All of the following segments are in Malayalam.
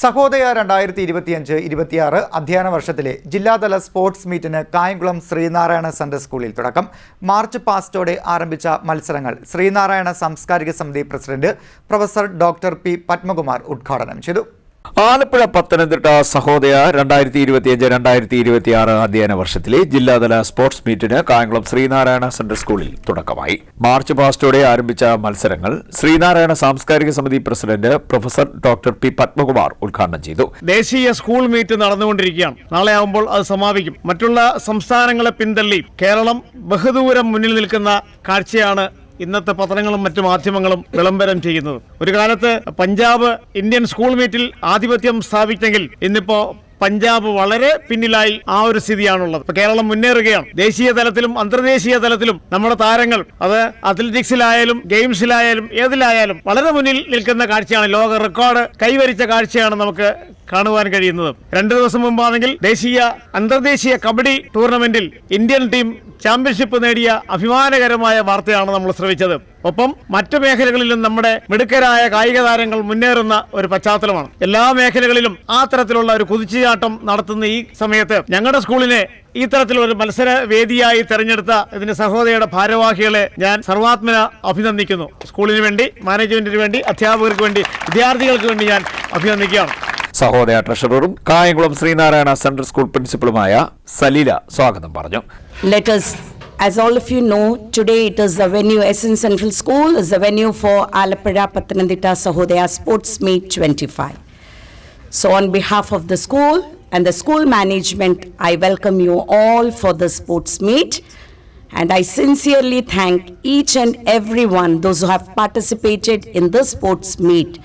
സഹോദയ രണ്ടായിരത്തി ഇരുപത്തിയഞ്ച് ഇരുപത്തിയാറ് അധ്യയന വർഷത്തിലെ ജില്ലാതല സ്പോർട്സ് മീറ്റിന് കായംകുളം ശ്രീനാരായണ സെൻട്രൽ സ്കൂളിൽ തുടക്കം. മാർച്ച് പാസ്റ്റോടെ ആരംഭിച്ച മത്സരങ്ങൾ ശ്രീനാരായണ സാംസ്കാരിക സമിതി president professor doctor P Padmakumar ഉദ്ഘാടനം ചെയ്തു. ആലപ്പുഴ പത്തനംതിട്ട സഹോദയ രണ്ടായിരത്തി ഇരുപത്തിയഞ്ച് രണ്ടായിരത്തി ഇരുപത്തി ആറ് അധ്യയന വർഷത്തിലെ ജില്ലാതല സ്പോർട്സ് മീറ്റിന് കായംകുളം ശ്രീനാരായണ സെൻട്രൽ സ്കൂളിൽ തുടക്കമായി. മാർച്ച് പാസ്റ്റോടെ ആരംഭിച്ച മത്സരങ്ങൾ ശ്രീനാരായണ സാംസ്കാരിക സമിതി president professor doctor P Padmakumar ഉദ്ഘാടനം ചെയ്തു. ദേശീയ സ്കൂൾ മീറ്റ് നടന്നുകൊണ്ടിരിക്കുകയാണ്. നാളെ ആവുമ്പോൾ അത് സമാപിക്കും. മറ്റുള്ള സംസ്ഥാനങ്ങളെ പിന്തള്ളി കേരളം ബഹുദൂരം മുന്നിൽ നിൽക്കുന്ന കാഴ്ചയാണ് ഇന്നത്തെ പത്രങ്ങളും മറ്റു മാധ്യമങ്ങളും വിളംബരം ചെയ്യുന്നത്. ഒരു കാലത്ത് പഞ്ചാബ് ഇന്ത്യൻ സ്കൂൾ മീറ്റിൽ ആധിപത്യം സ്ഥാപിച്ചെങ്കിൽ ഇന്നിപ്പോ പഞ്ചാബ് വളരെ പിന്നിലായി ആ ഒരു സ്ഥിതിയാണുള്ളത്. ഇപ്പൊ കേരളം മുന്നേറുകയാണ്. ദേശീയ തലത്തിലും അന്തർദേശീയ തലത്തിലും നമ്മുടെ താരങ്ങൾ അത് അത്ലറ്റിക്സിലായാലും ഗെയിംസിലായാലും ഏതിലായാലും വളരെ മുന്നിൽ നിൽക്കുന്ന കാഴ്ചയാണ്. ലോക റെക്കോർഡ് കൈവരിച്ച കാഴ്ചയാണ് നമുക്ക് കാണുവാൻ കഴിയുന്നത്. രണ്ടു ദിവസം മുമ്പാണെങ്കിൽ ദേശീയ അന്തർദേശീയ കബഡി ടൂർണമെന്റിൽ ഇന്ത്യൻ ടീം ചാമ്പ്യൻഷിപ്പ് നേടിയ അഭിമാനകരമായ വാർത്തയാണ് നമ്മൾ ശ്രമിച്ചത് ഒപ്പം മറ്റു മേഖലകളിലും നമ്മുടെ മിടുക്കരായ കായിക താരങ്ങൾ മുന്നേറുന്ന ഒരു പശ്ചാത്തലമാണ്. എല്ലാ മേഖലകളിലും ആ തരത്തിലുള്ള ഒരു കുതിച്ചുചാട്ടം നടത്തുന്ന ഈ സമയത്ത് ഞങ്ങളുടെ സ്കൂളിനെ ഈ തരത്തിലൊരു മത്സര വേദിയായി തെരഞ്ഞെടുത്ത ഇതിന്റെ സഹോദരിയുടെ ഭാരവാഹികളെ ഞാൻ സർവാത്മന അഭിനന്ദിക്കുന്നു. സ്കൂളിന് വേണ്ടി മാനേജ്മെന്റിന് വേണ്ടി അധ്യാപകർക്ക് വേണ്ടി വിദ്യാർത്ഥികൾക്ക് വേണ്ടി ഞാൻ അഭിനന്ദിക്കുകയാണ്. സഹോദയ ട്രഷററും കായംകുളം ശ്രീനാരായണ സെൻട്രൽ സ്കൂൾ പ്രിൻസിപ്പളുമായ സലീല സ്വാഗതം പറഞ്ഞു. Let us, as all of you know, today it is the venue, Essen Central School is the venue for Alapura Pathanamthitta Sahodaya Sports Meet 25. So on behalf of the school and the school management, I welcome you all for the sports meet. And I sincerely thank each and everyone, those who have participated in the sports meet.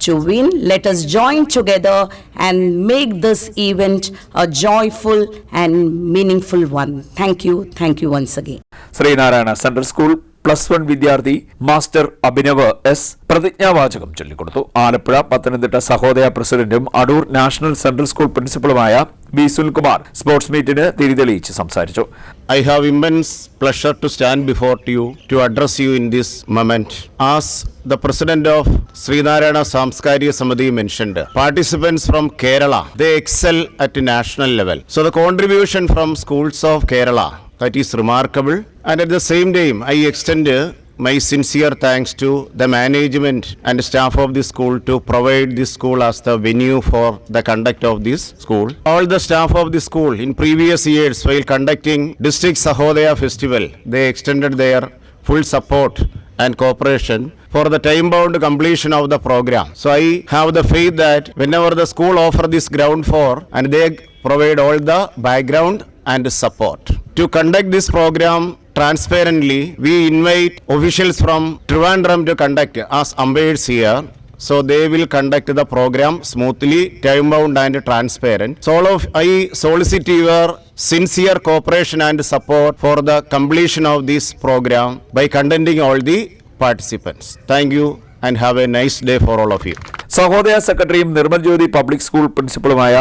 To win, let us join together and make this event a joyful and meaningful one. Thank you. Thank you once again. Sri Narayana Central School plus one വിദ്യാർത്ഥി മാസ്റ്റർ അഭിനവ് എസ് പ്രതിജ്ഞാവാചകം ചൊല്ലിക്കൊടുത്തു ആലപ്പുഴ പത്തനംതിട്ട സഹോദയ പ്രസിഡന്റും അടൂർ നാഷണൽ സെൻട്രൽ സ്കൂൾ പ്രിൻസിപ്പലുമായ ബി സുനിൽകുമാർ സ്പോർട്സ് മീറ്റിന് തിരിതെളിയിച്ച് സംസാരിച്ചു I have immense pleasure to stand before you to address you in this moment. As the president of Srinarayana Samskariya Samadhi mentioned, participants from Kerala, they excel at national level. So the contribution from schools of Kerala, that is remarkable. And at the same time, I extend uh, my sincere thanks to the management and staff of the school to provide this school as the venue for the conduct of this school. All the staff of the school in previous years while conducting district Sahodaya festival, they extended their full support and cooperation for the time bound completion of the program. So I have the faith that whenever the school offer this ground for and they provide all the background and support. To conduct this program transparently, we invite officials from Trivandrum to conduct as umpires here. So they will conduct the program smoothly, time bound and transparent. So all of I solicit your sincere cooperation and support for the completion of this program by conducting all the participants. Thank you and have a nice day for all of you. Sahodaya സെക്രട്ടറിയും നിർമ്മൽ ജ്യോതി പബ്ലിക് സ്കൂൾ പ്രിൻസിപ്പലുമായ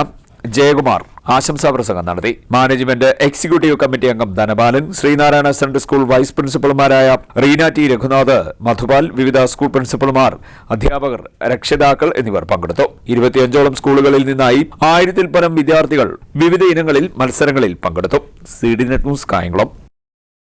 ജയകുമാർ ആശംസാ പ്രസംഗം നടത്തി. മാനേജ്മെന്റ് എക്സിക്യൂട്ടീവ് കമ്മിറ്റി അംഗം Dhanapalan Sreenarayana central school vice പ്രിൻസിപ്പൽമാരായ Reena T Raghunath Madhupal വിവിധ സ്കൂൾ പ്രിൻസിപ്പൽമാർ അധ്യാപകർ രക്ഷിതാക്കൾ എന്നിവർ പങ്കെടുത്തു. ഇരുപത്തിയഞ്ചോളം സ്കൂളുകളിൽ നിന്നായി ആയിരത്തിൽ പരം വിദ്യാർത്ഥികൾ വിവിധ ഇനങ്ങളിൽ മത്സരങ്ങളിൽ പങ്കെടുത്തു. C D net news Kayamkulam.